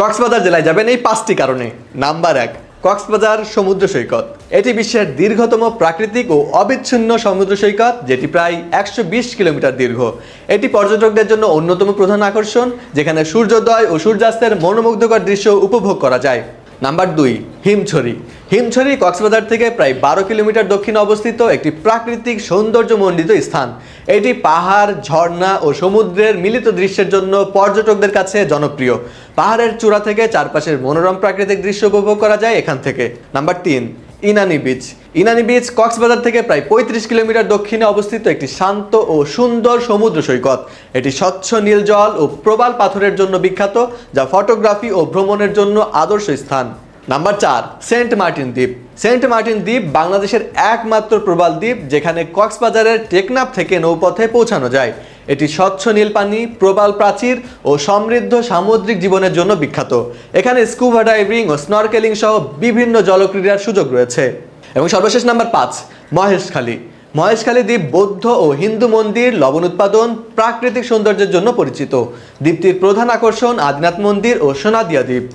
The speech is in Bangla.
কক্সবাজার জেলায় যাবেন এই পাঁচটি কারণে। নাম্বার এক, কক্সবাজার সমুদ্র সৈকত। এটি বিশ্বের দীর্ঘতম প্রাকৃতিক ও অবিচ্ছিন্ন সমুদ্র সৈকত, যেটি প্রায় একশো বিশ কিলোমিটার দীর্ঘ। এটি পর্যটকদের জন্য অন্যতম প্রধান আকর্ষণ, যেখানে সূর্যোদয় ও সূর্যাস্তের মনোমুগ্ধকর দৃশ্য উপভোগ করা যায়। নাম্বার দুই, হিমছড়ি। হিমছড়ি কক্সবাজার থেকে প্রায় বারো কিলোমিটার দক্ষিণে অবস্থিত একটি প্রাকৃতিক সৌন্দর্যমণ্ডিত স্থান। এটি পাহাড়, ঝর্ণা ও সমুদ্রের মিলিত দৃশ্যের জন্য পর্যটকদের কাছে জনপ্রিয়। পাহাড়ের চূড়া থেকে চারপাশের মনোরম প্রাকৃতিক দৃশ্য উপভোগ করা যায় এখান থেকে। নাম্বার তিন ইনানি বিচ ইনানি বিচ কক্সবাজার থেকে প্রায় পঁয়ত্রিশ কিলোমিটার দক্ষিণে অবস্থিত একটি শান্ত ও সুন্দর সমুদ্র সৈকত। এটি স্বচ্ছ নীল জল ও প্রবাল পাথরের জন্য বিখ্যাত, যা ফটোগ্রাফি ও ভ্রমণের জন্য আদর্শ স্থান। নাম্বার চার, সেন্ট মার্টিন দ্বীপ। সেন্ট মার্টিন দ্বীপ বাংলাদেশের একমাত্র প্রবাল দ্বীপ, যেখানে কক্সবাজারের টেকনাফ থেকে নৌপথে পৌঁছানো যায়। এটি স্বচ্ছ নীল পানি প্রবাল প্রাচীর ও সমৃদ্ধ সামুদ্রিক জীবনের জন্য বিখ্যাত। এখানে স্কুবা ডাইভিং ও স্নরকেলিং সহ বিভিন্ন জলক্রীড়ার সুযোগ রয়েছে। এবং সর্বশেষ নাম্বার পাঁচ, মহেশখালী। মহেশখালী দ্বীপ বৌদ্ধ ও হিন্দু মন্দির, লবণ উৎপাদন, প্রাকৃতিক সৌন্দর্যের জন্য পরিচিত। দ্বীপটির প্রধান আকর্ষণ আদিনাথ মন্দির ও সোনাদিয়া দ্বীপ।